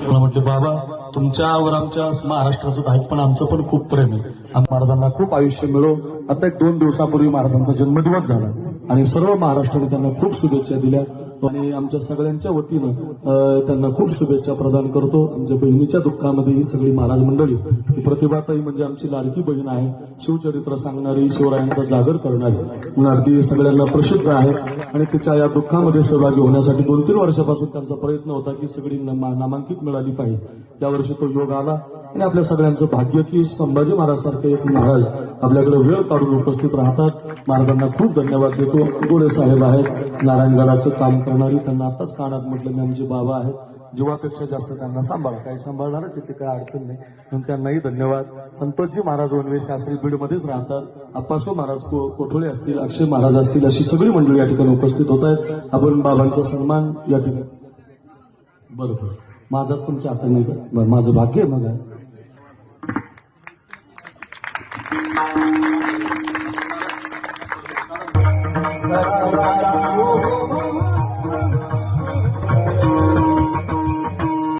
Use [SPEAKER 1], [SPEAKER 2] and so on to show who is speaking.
[SPEAKER 1] मला म्हटले बाबा तुमच्यावर आमच्या महाराष्ट्राचं आहे पण आमचं पण खूप प्रेम आहे. आम्ही महाराजांना खूप आयुष्य मिळो आता एक दोन दिवसापूर्वी महाराजांचा जन्मदिवस झाला आणि सर्व महाराष्ट्राने त्यांना खूप शुभेच्छा दिल्या. आणि आमच्या सगळ्यांच्या वतीनं त्यांना खूप शुभेच्छा प्रदान करतो. आमच्या बहिणीच्या दुःखामध्ये ही सगळी महाराज मंडळी ही प्रतिभाताई म्हणजे आमची लाडकी बहीण आहे. शिवचरित्र सांगणारी शिवरायांचा जागर करणारी म्हणून अगदी सगळ्यांना प्रसिद्ध आहे. आणि तिच्या या दुःखामध्ये सहभागी होण्यासाठी दोन तीन वर्षापासून त्यांचा प्रयत्न होता की सगळी नामांकित मिळाली पाहिजे. यावर्षी तो योग आला आणि आपल्या सगळ्यांचं भाग्य की संभाजी महाराज सारखे एक महाराज आपल्याकडे वेळ काढून उपस्थित राहतात. महाराजांना खूप धन्यवाद देतो. गोरे साहेब आहेत. नारायणगडाचं काम करणारी त्यांना आताच कानात म्हटलं मी आमचे बाबा आहेत जीवापेक्षा जास्त त्यांना सांभाळा. काही सांभाळणारच इथे काही अडचण नाही. म्हणून त्यांनाही धन्यवाद. संतोषजी महाराज वनवे शास्त्री बीडमध्येच राहतात. अप्पासो महाराज कोठोळे असतील अक्षय महाराज असतील अशी सगळी मंडळी या ठिकाणी उपस्थित होत आहेत. आपण बाबांचा सन्मान या ठिकाणी बरोबर. माझाच तुमच्या हातात नाही का? बरं माझं भाग्य आहे मग. Oh,